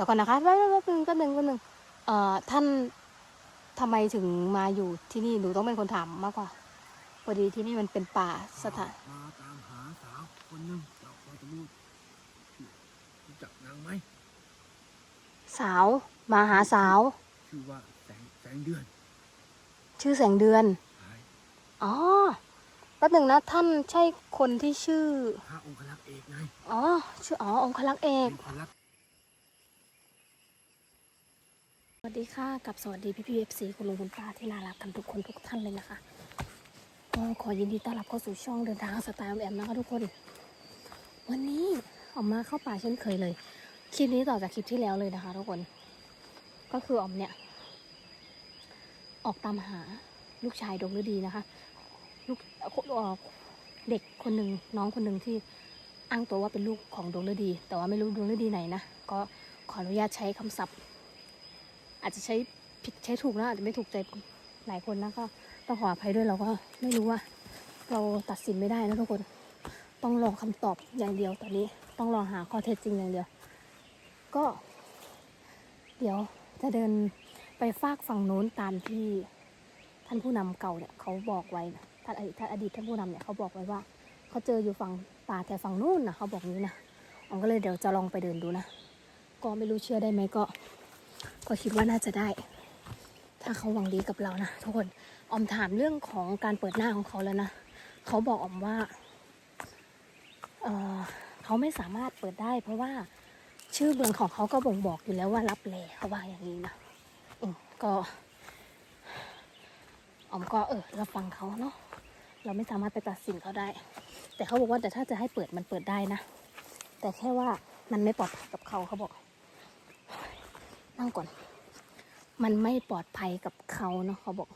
ดี๋ยวก่อนนะคะแป๊บแป๊บนึงแป๊บนึงแป๊บนึงเอ่อท่านทำไมถึงมาอยู่ที่นี่หนูต้องเป็นคนถามมากกว่าพอดีที่นี่มันเป็นป่าสถานมาตามหาสาวคนหนึ่งเราพอจะรู้รู้จักนางไหมสาว มาหาสาว ชื่อว่าแสงแสงเดือน ชื่อแสงเดือนใช่อ๋อแป๊บหนึ่งนะท่านใช่คนที่ชื่อพระองคลักษ์เอกไงอ๋อชื่ออ๋อองคลักษ์เอกองคลักษ์ สวัสดีค่ะกับสวัสดีพี่พีเอฟซีคุณลุงคุณป้าที่น่ารักกันทุกคนทุกท่านเลยนะคะก็ขอยินดีต้อนรับเข้าสู่ช่องเดินทางสไตล์แอมนะคะทุกคน วันนี้ออกมาเข้าป่าเช่นเคยเลยคลิปนี้ต่อจากคลิปที่แล้วเลยนะคะ ทุกคน ก็คือออมเนี่ย ออกตามหาลูกชายดวงฤดีนะคะ ลูกเอ่อเด็กคนหนึ่งน้องคนหนึ่งที่อ้างตัวว่าเป็นลูกของดวงฤดี แต่ว่าไม่รู้ดวงฤดีไหนนะก็ขออนุญาตใช้คำศัพท์ อาจจะใช้ผิดใช้ถูกนะอาจจะไม่ถูกใจหลายคนนะก็ต้องขออภัยด้วยเราก็ไม่รู้ว่า เราตัดสินไม่ได้นะทุกคน ต้องรอคำตอบอย่างเดียวตอนนี้ ต้องรอหาข้อเท็จจริงอย่างเดียว ก็ เดี๋ยวจะเดินไปฝากฝั่งโน้นตามที่ท่านผู้นำเก่าเนี่ยเขาบอกไว้นะท่านอดีตท่านอดีตท่านผู้นำเนี่ยเขาบอกไว้ว่าเขาเจออยู่ฝั่งป่าแต่ฝั่งนู้นนะเขาบอกนี้นะผมก็เลยเดี๋ยวจะลองไปเดินดูนะก็ไม่รู้เชื่อได้ไหมก็ ก็คิดว่าน่าจะได้ ถ้าเขาหวังดีกับเรานะทุกคนออมถามเรื่องของการเปิดหน้าของเขาแล้วนะเขาบอกออมว่าเออเขาไม่สามารถเปิดได้ เพราะว่าชื่อเมืองของเขาก็บ่งบอกอยู่แล้วว่ารับแลเขาว่าอย่างนี้นะอืมก็ออมก็เออเรับฟังเขาเนาะเราไม่สามารถไปตัดสินเขาได้ แต่เขาบอกว่าแต่ถ้าจะให้เปิดมันเปิดได้นะ แต่แค่ว่ามันไม่ปลอดภัยกับเขาเขาบอก นั่งก่อน มันไม่ปลอดภัยกับเขาเนาะเขาบอก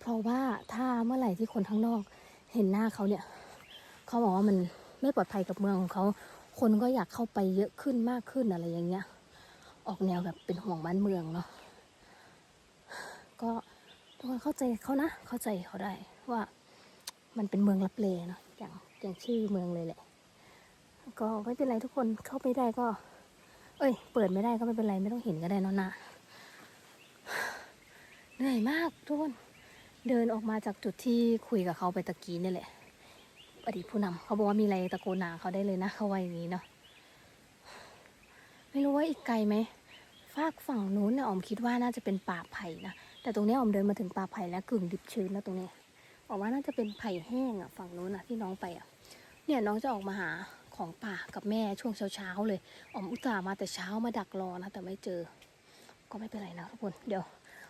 เพราะว่าถ้าเมื่อไหร่ที่คนข้างนอก เห็นหน้าเขาเนี่ยเขาบอกว่ามันไม่ปลอดภัยกับเมืองของเขา คนก็อยากเข้าไปเยอะขึ้นมากขึ้นอะไรอย่างเงี้ย ออกแนวแบบเป็นห่วงบ้านเมืองเนาะ ก็ทุกคนเข้าใจเขานะ เข้าใจเขาได้ว่ามันเป็นเมืองรับเลเนาะ อย่างอย่างชื่อเมืองเลยแหละ ก็ไม่เป็นไรทุกคนเข้าไปได้ก็ เอ้ย เปิดไม่ได้ก็ไม่เป็นไรไม่ต้องเห็นก็ได้นอนนะเหนื่อยมากทุกคน เดินออกมาจากจุดที่คุยกับเขาไปตะกี้นี่แหละ อดีตผู้นำเขาบอกว่ามีอะไรตะโกนหาเขาได้เลยนะเขาว่าอย่างนี้เนาะ ไม่รู้ว่าอีกไกลไหมฝากฝั่งนู้นเนี่ยออมคิดว่าน่าจะเป็นป่าไผ่นะ แต่ตรงนี้ออมเดินมาถึงป่าไผ่แล้วกึ่งดิบชื้นแล้วตรงนี้ออกว่าน่าจะเป็นไผ่แห้งอะฝั่งนู้นอะที่น้องไปอะ เนี่ยน้องจะออกมาหา ของป่ากับแม่ช่วงเช้าๆเลยออมอุตส่าห์มาแต่เช้ามาดักรอนะแต่ไม่เจอ ก็ไม่เป็นไรนะทุกคนเดี๋ยว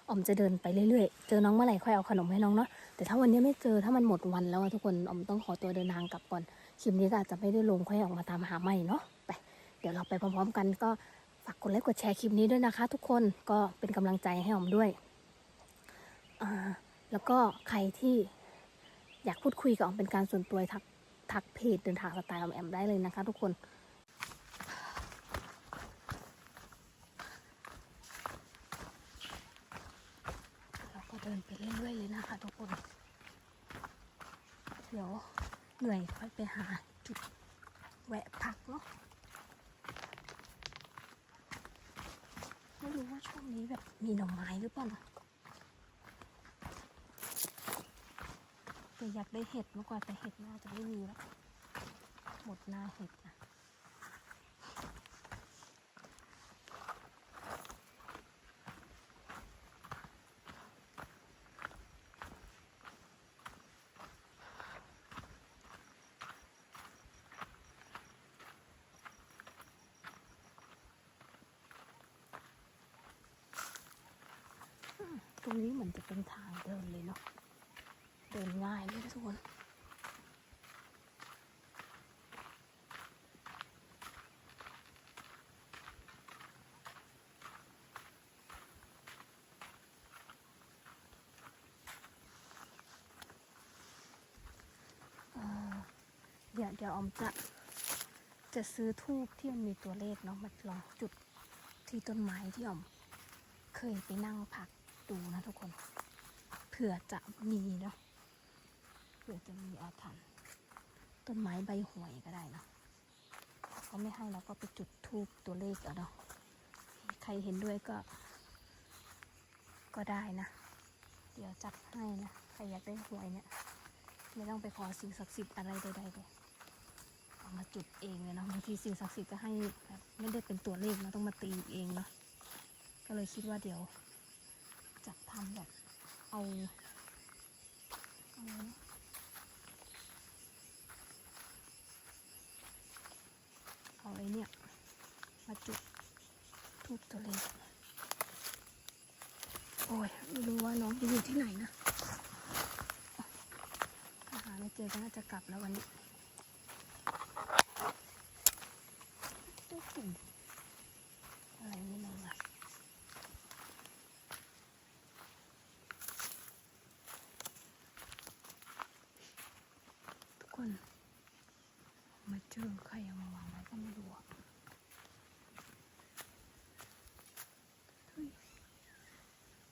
ออมจะเดินไปเรื่อยๆ เจอน้องเมื่อไหร่ค่อยเอาขนมให้น้องเนาะ แต่ถ้าวันนี้ไม่เจอถ้ามันหมดวันแล้วอะทุกคนออมต้องขอตัวเดินทางกลับก่อน คลิปนี้ก็อาจจะไม่ได้ลงค่อยออกมาตามหาใหม่เนาะ ไป เดี๋ยวเราไปพร้อมๆกันก็ฝากกดไลค์กดแชร์คลิปนี้ด้วยนะคะ ทุกคนก็เป็นกำลังใจให้ออมด้วยอ่าแล้วก็ใครที่อยากพูดคุยกับออมเป็นการส่วนตัวทัก ทักเพจเดินทางสไตล์ออมแอมได้เลยนะคะทุกคน เราก็เดินไปเรื่อยๆเลยนะคะทุกคน เดี๋ยวเหนื่อยค่อยไปหาจุดแวะพักเนาะไม่รู้ว่าช่วงนี้แบบมีหน่อไม้หรือเปล่านะ แต่อยากได้เห็ดมากกว่าแต่เห็ดน่าจะไม่มีแล้ว หมดหน้าเห็ดนะตรงนี้เหมือนจะเป็นทางเดินเลยเนาะ เดินง่ายเลยทุกคนเอ่อเดี๋ยวเดี๋ยวออมจะจะซื้อทูบที่มันมีตัวเลขเนาะมาลองจุดที่ต้นไม้ที่ออม เคยไปนั่งพักดูนะทุกคน เผื่อจะมีเนาะ เผื่อจะมีอาถรรพ์ต้นไม้ใบหวยก็ได้เนาะเขาไม่ให้เราก็ไปจุดทูบตัวเลขเอาเนาะใครเห็นด้วยก็ ก็ได้นะ เดี๋ยวจัดให้นะใครอยากได้หวยเนี่ยไม่ต้องไปขอสิ่งศักดิ์สิทธิ์อะไรใดๆเลยเอามาจุดเองเลยเนาะบางทีสิ่งศักดิ์สิทธิ์ก็ให้แบบไม่ได้เป็นตัวเลขนะต้องมาตีเองเนาะก็เลยคิดว่าเดี๋ยวจะทำแบบเอาเอาไอ้เนี่ยมา จุดทูบตัวเลขโอ้ยไม่รู้ว่าน้องจะอยู่ที่ไหนนะหาไม่เจอก็น่าจะกลับแล้ววันนี้ตุ๊กตุ่มอะไรไม่รู้อะทุกคน มาเจอใครเอามาวางไว้ก็ไม่รู้อะเฮ้ย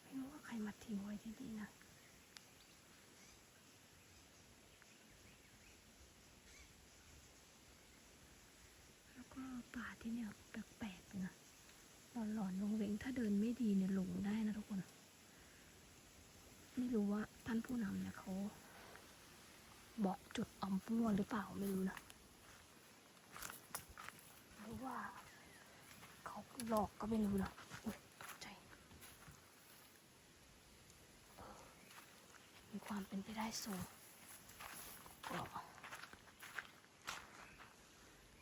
ไม่รู้ว่าใครมาทิ้งไว้ที่นี่นะ แล้วก็ป่าที่เนี่ยแปลกๆนะหลอนๆวงเวงถ้าเดินไม่ดีเนี่ยหลงได้นะทุกคน ไม่รู้ว่าท่านผู้นำเนี่ยเขา บอกจุดออ มม่วงหรือเปล่าไม่รู้นะหรือว่า เขาหลอกก็ไม่รู้นะใจมีความเป็นไปได้สูงก็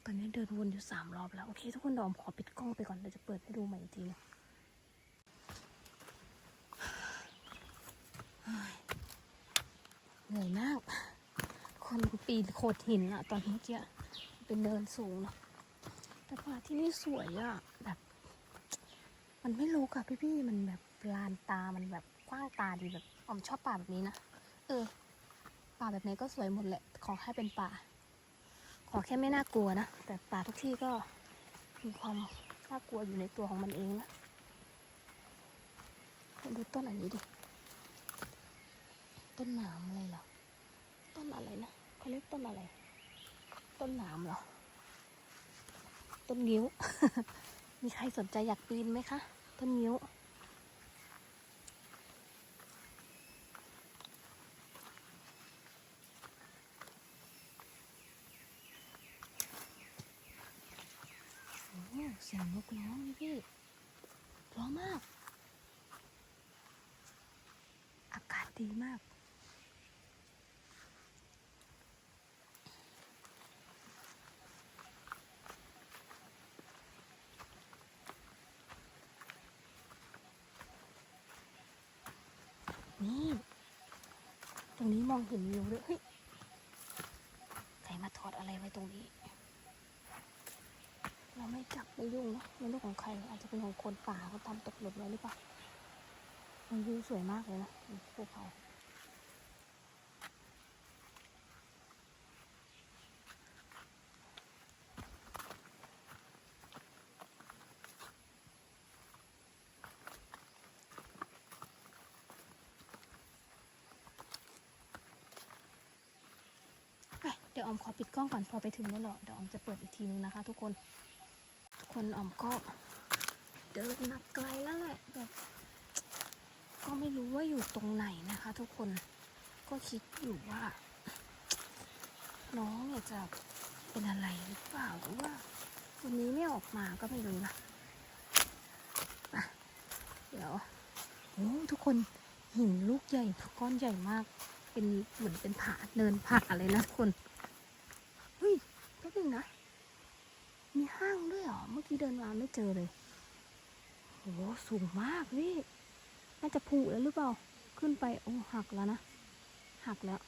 ตอนนี้เดินวนอยู่สามรอบแล้ว โอเค ทุกคนดอมขอปิดกล้องไปก่อนเดี๋ยวจะเปิดให้ดูใหม่อีกทีนะเฮ้ยเหนื่อยมาก คน ปีนโขดหินอะตอนเมื่อกี้เป็นเดินสูงเนาะแต่ป่าที่นี่สวยอะแบบ มันไม่รู้กับพี่ๆมันแบบลานตามันแบบกว้างตาดีแบบอมชอบป่าแบบนี้นะเออ ป่าแบบไหนก็สวยหมดแหละ ขอแค่เป็นป่า ขอแค่ไม่น่ากลัวนะแต่ป่าทุกที่ก็มีความน่ากลัวอยู่ในตัวของมันเองนะดูต้นอันนี้ดิ ต้นหนามอะไรหรอ ต้นอะไรนะ เขาเรียกต้นอะไร ต้นหนามเหรอ ต้นนิ้ว มีใครสนใจอยากปีนไหมคะ ต้นนิ้ว เสียงนกร้องนี่พี่ร้องมาก อากาศดีมาก นี่ ตร งนี้มองเห็นวิวด้วยเฮ้ยใครมาถอดอะไรไว้ตรงนี้ เราไม่จับไม่ยุ่งนะไม่รู้ของใครอาจจะเป็นของคนป่าเขาทำตกหล่นไว้หรือเปล่ามันวิวสวยมากเลยนะภูเขา ดี๋ยวออมขอปิดกล้องก่อนพอไปถึงแล้วเหรอเดี๋ยวออมจะเปิดอีกทีนึงนะคะ ทุกคนทุกคนออมก็เดินมาไกลแล้วแหละแบบก็ไม่รู้ว่าอยู่ตรงไหนนะคะ ทุกคนก็คิดอยู่ว่า น้องเนี่ยจะเป็นอะไรหรือเปล่าหรือว่าวันนี้ไม่ออกมาก็ไม่รู้นะะเดี๋ยวโอ้ทุกคนหินลูกใหญ่ก้อนใหญ่มาก เป็นเหมือนเป็นผาเนินผาอะไรนะทุกคนเฮ้ยแป๊บนึงนะ มีห้างด้วย เหรอเมื่อกี้เดินมาไม่เจอเลยโอ้สูงมากนี่ น่าจะผุแล้วหรือเปล่า ขึ้นไปโอ้หักแล้วนะ หักแล้ว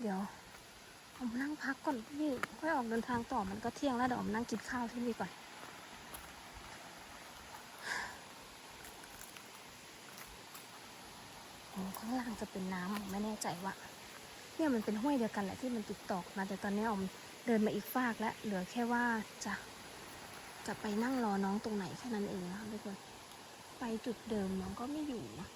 เดี๋ยวผมนั่งพักก่อนพี่ค่อยออกเดินทางต่อมันก็เที่ยงแล้วเดี๋ยวผมนั่งกินข้าวที่นี่ก่อน โอ้ข้างล่างจะเป็นน้ำไม่แน่ใจว่า เนี่ยมันเป็นห้วยเดียวกันแหละที่มันติดต่อมาแต่ตอนนี้ออมเดินมาอีกฟากแล้วเหลือแค่ว่าจะจะไปนั่งรอน้องตรงไหนแค่นั้นเองนะคะทุกคนไปจุดเดิมน้องก็ไม่อยู่นะ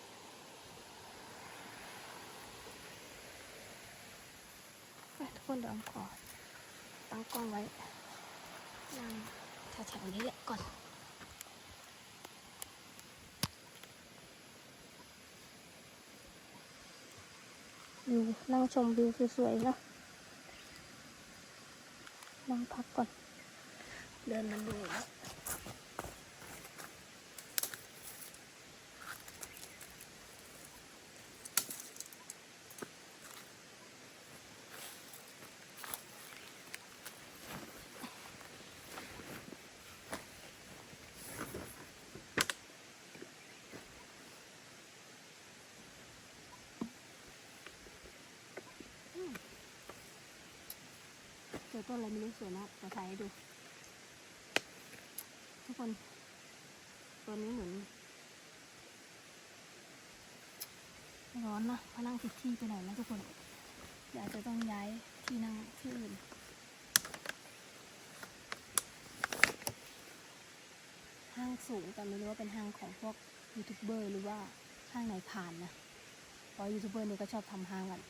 คนเดี๋ยวออมขอตั้งกล้องไว้นั่งแถวๆนี้แหละก่อน วิวนั่งชมวิวสวยๆเนาะนั่งพักก่อน เดินมาดูแล้ว อต้นอะไรไม่รู้สวยนะมาถ่ายให้ดู ทุกคนตัวนี้เหมือนร้อนนะพอนั่งผิดที่ไปหน่อยนะทุกคนเดี๋ยาจจะต้องย้ายที่นั่งที่อื่นห้างสูงแต่ไม่รู้ว่าเป็นห้างของพวกยูทูบเบอร์หรือว่าห้างไหนผ่านนะเพราะยูทูบเบอร์นี่ก็ชอบทำห้างกัน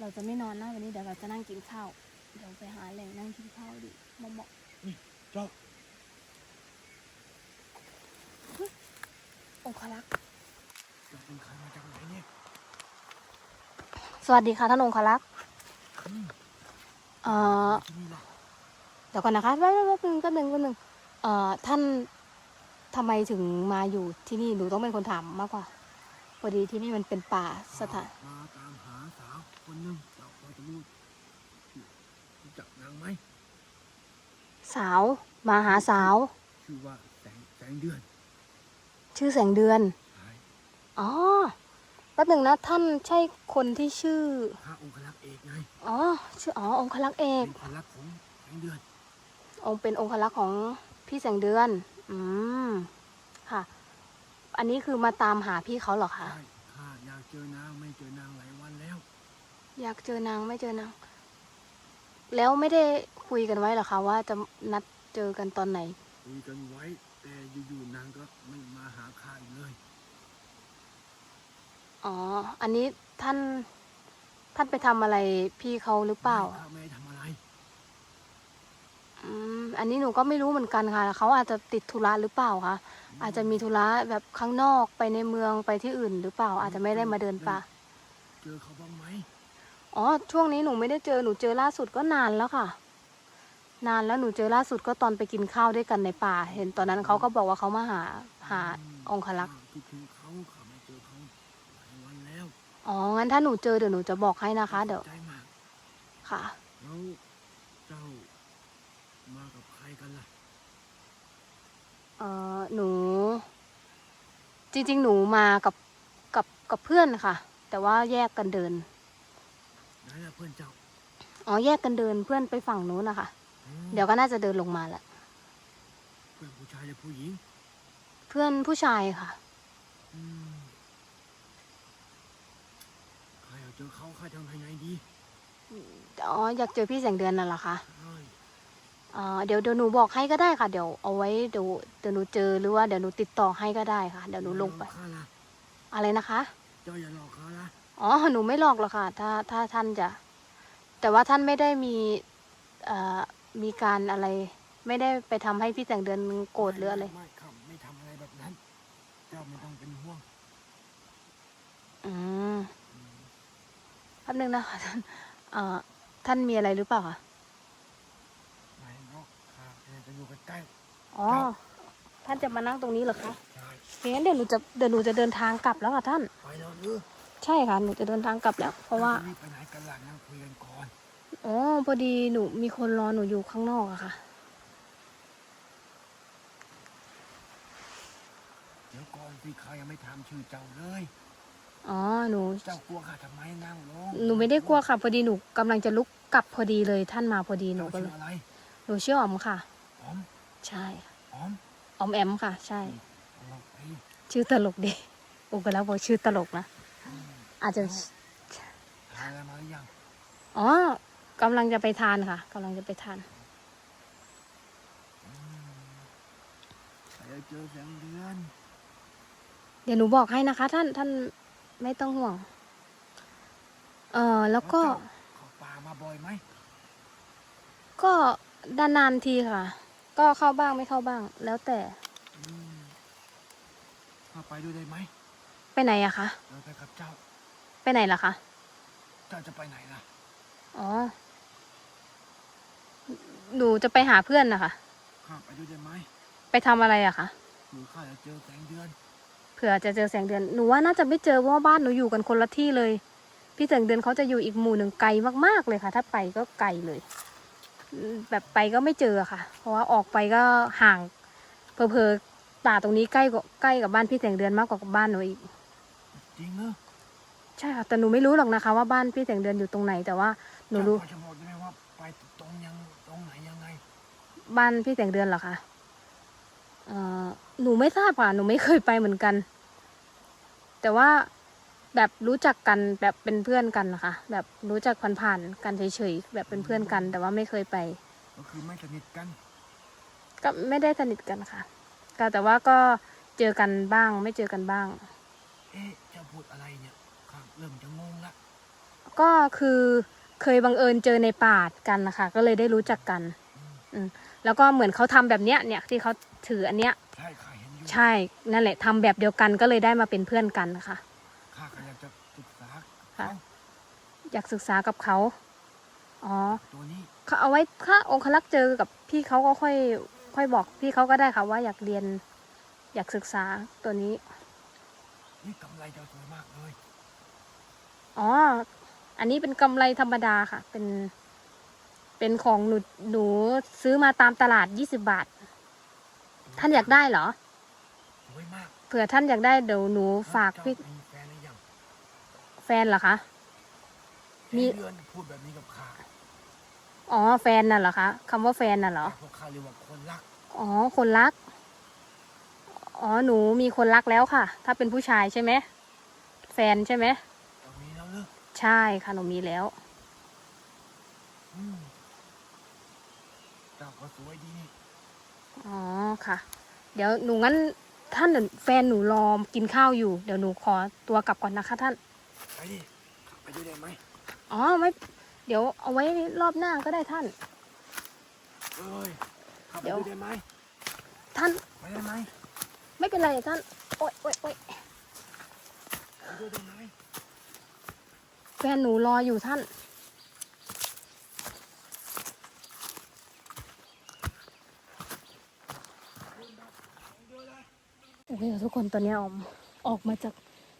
เราจะไม่นอนนะวันนี้เดี๋ยวเราจะนั่งกินข้าว เดี๋ยวไปหาแหล่งนั่งกินข้าวดิมาเหมาะเจ้าองคลักษ์เจ้าเป็นใครมาจากไหนเนี่ยสวัสดีค่ะท่านองคลักษ์อืมเอ่อที่นี่แหละเดี๋ยวก่อนนะคะแป๊บแป๊บนึงแป๊บนึงแป๊บนึงเอ่อท่านทำไมถึงมาอยู่ที่นี่หนูต้องเป็นคนถามมากกว่าพอดีที่นี่มันเป็นป่าสถาน มาตามหาสาวคนหนึ่งเจ้าพอจะรู้รู้จักนางไหม สาวมาหาสาว ชื่อว่าแสงแสงเดือนชื่อแสงเดือน ใช่อ๋อแป๊บนึงนะท่านใช่คนที่ชื่อ พระองค์คลักษ์เอกไงอ๋อ ชื่ออ๋อองคลักษ์เอกเป็นคนรักของแสงเดือนองค์เป็นองคลักษ์ของพี่แสงเดือน อืม ค่ะ อันนี้คือมาตามหาพี่เขาเหรอคะ ใช่ข้าอยากเจอนางไม่เจอนางหลายวันแล้วอยากเจอนางไม่เจอนาง แล้วไม่ได้คุยกันไว้เหรอคะว่าจะนัดเจอกันตอนไหน คุยกันไว้ แต่อยู่ๆนางก็ไม่มาหาข้าอีกเลย อ๋อ อันนี้ท่านท่านไปทำอะไรพี่เขาหรือเปล่าข้าไม่ได้ทำอะไร อืม อันนี้หนูก็ไม่รู้เหมือนกันค่ะ เขาอาจจะติดธุระหรือเปล่าคะ อาจจะมีธุระแบบข้างนอกไปในเมืองไปที่อื่นหรือเปล่า อาจจะไม่ได้มาเดินป่า เจอเขาบ้างไหม อ๋อ ช่วงนี้หนูไม่ได้เจอ หนูเจอล่าสุดก็นานแล้วค่ะ นานแล้วหนูเจอล่าสุดก็ตอนไปกินข้าวด้วยกันในป่า เห็นตอนนั้นเขาก็บอกว่าเขามาหาหาองคลักษ์ข้าคิดถึงเขาข้าไม่เจอเขาหลายวันแล้วอ๋อ งั้นถ้าหนูเจอเดี๋ยวหนูจะบอกให้นะคะ เดี๋ยว ใจมากค่ะ แล้วเจ้ามากับใครกันล่ะเอ่อหนู จริง ๆ หนูมากับกับกับเพื่อนค่ะ แต่ว่าแยกกันเดิน ไหนล่ะเพื่อนเจ้า อ๋อแยกกันเดินเพื่อนไปฝั่งนู้นนะคะอ๋อเดี๋ยวก็น่าจะเดินลงมาแหละเพื่อนผู้ชายหรือผู้หญิงเพื่อนผู้ชายค่ะ อืมใครอยากเจอเขาใครทำยังไงดีอ๋ออยากเจอพี่แสงเดือนน่ะเหรอคะใช่อ่าเดี๋ยวเดี๋ยวหนูบอกให้ก็ได้ค่ะ เดี๋ยวเอาไว้เดี๋ยวเดี๋ยวหนูเจอหรือว่าเดี๋ยวหนูติดต่อให้ก็ได้ค่ะ เดี๋ยวหนูลงไป อย่าหอกข้าล่ะอะไรนะคะ เจ้าอย่าหลอกเขาละ อ๋อ หนูไม่หลอกหรอกค่ะ ถ้าถ้าท่านจะ แต่ว่าท่านไม่ได้มีเอ่อมีการอะไร ไม่ได้ไปทำให้พี่แสงเดือนโกรธหรืออะไรไม่ข้าไม่ทำอะไรแบบนั้น เจ้าไม่ต้องเป็นห่วง อืมแป๊บนึงนะคะท่านเอ่อท่านมีอะไรหรือเปล่าคะไม่หรอกข้าแค่จะอยู่ใกล้อ๋อ ท่านจะมานั่งตรงนี้เหรอคะๆใช่โอเคงั้นเดี๋ยวหนูจะเดี๋ยวหนูจะเดินทางกลับแล้วค่ะท่านไปแล้วหรือ ใช่ค่ะ หนูจะเดินทางกลับแล้ว เพราะว่าจรีบไปไหนกันล่ะนั่งคุยกันก่อนอ๋อพอดีหนูมีคนรอหนูอยู่ข้างนอกอะค่ะ เดี๋ยวก่อนสิข้ายังไม่ถามชื่อเจ้าเลย อ๋อ หนู เจ้ากลัวข้าทำไมนั่งลงหนูไม่ได้กลัวค่ะ พอดีหนูกำลังจะลุกกลับพอดีเลยท่านมาพอดีหนูเจ้าก็ชื่เลอยอะไรหนูชื่ออ๋อมค่ะ อ๋อมใช่ค่ะอ๋อมอ๋อมแอมค่ะ ใช่เราไปชื่อตลกดีอุกแล้วบอกชื่อตลกนะ อาจจะทานอะไรมาหรือยังอ๋อกำลังจะไปทานค่ะกำลังจะไปทานอืมไปเจอแสงเดือน เดี๋ยวหนูบอกให้นะคะ ท่านท่านไม่ต้องห่วง เออแล้วก็เจ้าเข้าป่ามาบ่อยไหมก็ดานานๆทีค่ะ ก็เข้าบ้างไม่เข้าบ้าง แล้วแต่อืมข้าไปด้วยได้ไหมไปไหนอะคะ เราไปกับเจ้า ไปไหนล่ะคะ เจ้าจะไปไหนล่ะ อ๋อ หนูจะไปหาเพื่อนนะคะข้าไปด้วยได้ไหมไปทำอะไรอะคะ หรือข้าจะเจอแสงเดือน เผื่อจะเจอแสงเดือน หนูว่าน่าจะไม่เจอเพราะว่าบ้านหนูอยู่กันคนละที่เลย พี่แสงเดือนเขาจะอยู่อีกหมู่หนึ่งไกลมากๆเลยค่ะ ถ้าไปก็ไกลเลยอืมแบบไปก็ไม่เจอค่ะ เพราะว่าออกไปก็ห่างเพอเพอๆป่าตรงนี้ใกล้กว่าใกล้กับบ้านพี่แสงเดือนมากกว่ากับบ้านหนูอีก จริงเหรอ ใช่ค่ะแต่หนูไม่รู้หรอกนะคะ ว่าบ้านพี่แสงเดือนอยู่ตรงไหน แต่ว่าหนูรู้เจ้าพอจะบอกได้ไหมว่าไปตรงยังตรงไหนยังไง บ้านพี่แสงเดือนเหรอคะเอ่อหนูไม่ทราบค่ะหนูไม่เคยไปเหมือนกัน แต่ว่าแบบรู้จักกันแบบเป็นเพื่อนกันนะคะ แบบรู้จักผ่านๆกันเฉยๆแบบเป็นเพื่อนกัน แต่ว่าไม่เคยไป ก็คือไม่สนิทกัน ก็ไม่ได้สนิทกันค่ะก็แต่ว่าก็เจอกันบ้าง ไม่เจอกันบ้าง เอ๊ะเจ้าพูดอะไรเนี่ยข้าเริ่มจะงงละ ก็คือเคยบังเอิญเจอในป่ากันนะคะ ก็เลยได้รู้จักกันอืมอืมแล้วก็เหมือนเขาทำแบบเนี้ยเนี่ยที่เขาถืออันเนี้ย ใช่ข้าเห็นอยู่ใช่นั่นแหละทำแบบเดียวกันก็เลยได้มาเป็นเพื่อนกันนะคะข้าก็อยากจะศึกษาค่ะเขาอยากศึกษากับเขาอ๋อตัวนี้เขาเอาไว้ถ้าองคลักษ์เจอกับพี่เขาก็ค่อย ค่อยบอกพี่เขาก็ได้ค่ะว่าอยากเรียน อยากศึกษาตัวนี้ นี่กำไรเจ้าสวยมากเลยอ๋อ อันนี้เป็นกำไรธรรมดาค่ะ เป็น เป็นของหนูหนูซื้อมาตามตลาดยี่สิบาท ท่านอยากได้เหรอสวยมากเผื่อท่านอยากได้เดี๋ยวหนูฝากพี่มีแฟนหรือยังแฟนเหรอคะมีเดือนพูดแบบนี้กับข้าอ๋อแฟนน่ะเหรอคะคำว่าแฟนน่ะเหรอพวกข้าเรียกว่าคนรักอ๋อคนรัก อ๋อหนูมีคนรักแล้วค่ะ ถ้าเป็นผู้ชายใช่ไหมแฟนใช่ไหม ใช่ค่ะหนูมีแล้ว อืมเจ้าก็สวยดีนี่อ๋อค่ะ เดี๋ยวหนูงั้นท่านเดี๋ยวแฟนหนูรอกินข้าวอยู่ เดี๋ยวหนูขอตัวกลับก่อนนะคะ ท่าน ไปดิข้าไปด้วยได้ไหมอ๋อไม่ เดี๋ยวเอาไว้รอบหน้าก็ได้ท่าน เอ้ยข้าไปเดี๋ยว ด้วยได้ไหมท่านไปได้ไหมไม่เป็นไรท่าน โอ๊ยโอ๊ยโอ๊ยไปด้วยได้ไหม แฟนหนูรออยู่ท่าน โอเคทุกคนตอนนี้ออมออกมาจาก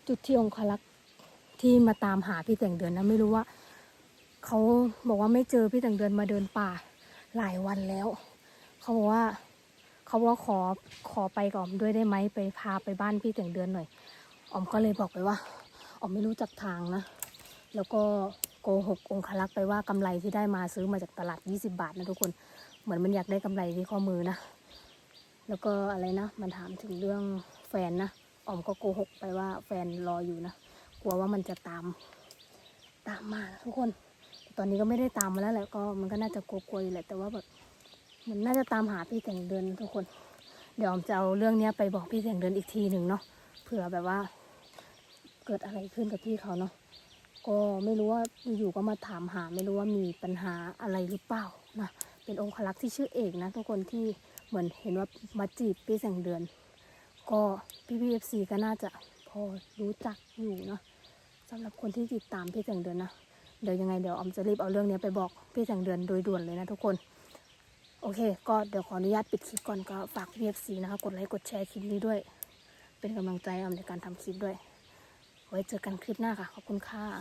จุดที่องคลักษ์ที่มาตามหาพี่แต่งเดือนนะไม่รู้ว่าเขาบอกว่าไม่เจอพี่แต่งเดือนมาเดินป่าหลายวันแล้ว เขาบอกว่าเขาบอกว่าขอขอไปกับออมด้วยได้ไหมไปพาไปบ้านพี่แต่งเดือนหน่อยออมก็เลยบอกไปว่าออมไม่รู้จักทางนะ แล้วก็โกหกองคลักษ์ไปว่ากำไรที่ได้มาซื้อมาจากตลาด 20 บาทนะทุกคนเหมือนมันอยากได้กำไรที่ข้อมือนะ แล้วก็อะไรนะ มันถามถึงเรื่องแฟนนะออมก็โกหกไปว่าแฟนรออยู่นะกลัวว่ามันจะตามตามมานะทุกคน ตอนนี้ก็ไม่ได้ตามมาแล้วแหละก็มันก็น่าจะกลัวๆอยู่แหละแต่ว่าแบบมันน่าจะตามหาพี่แต่งเดือนทุกคน เดี๋ยวออมจะเอาเรื่องเนี้ยไปบอกพี่แต่งเดือนอีกทีหนึ่งเนาะเผื่อแบบว่า เกิดอะไรขึ้นกับพี่เขาเนาะ ก็ไม่รู้ว่าอยู่ก็มาถามหาไม่รู้ว่ามีปัญหาอะไรหรือเปล่านะเป็นองคลักษ์ที่ชื่อเอกนะทุกคนที่เหมือนเห็นว่ามาจีบพี่แสงเดือน ก็พี่พีเอฟซีก็น่าจะพอรู้จักอยู่เนาะสำหรับคนที่ติดตามพี่แสงเดือนนะเดี๋ยวยังไงเดี๋ยวออมจะรีบเอาเรื่องนี้ไปบอกพี่แสงเดือนโดยด่วนเลยนะทุกคนโอเค ก็เดี๋ยวขออนุญาตปิดคลิปก่อนก็ฝากพีเอฟซีนะคะกดไลค์กดแชร์คลิปนี้ด้วย เป็นกำลังใจออมในการทำคลิปด้วย ไว้เจอกันคลิปหน้าค่ะ ขอบคุณค่ะ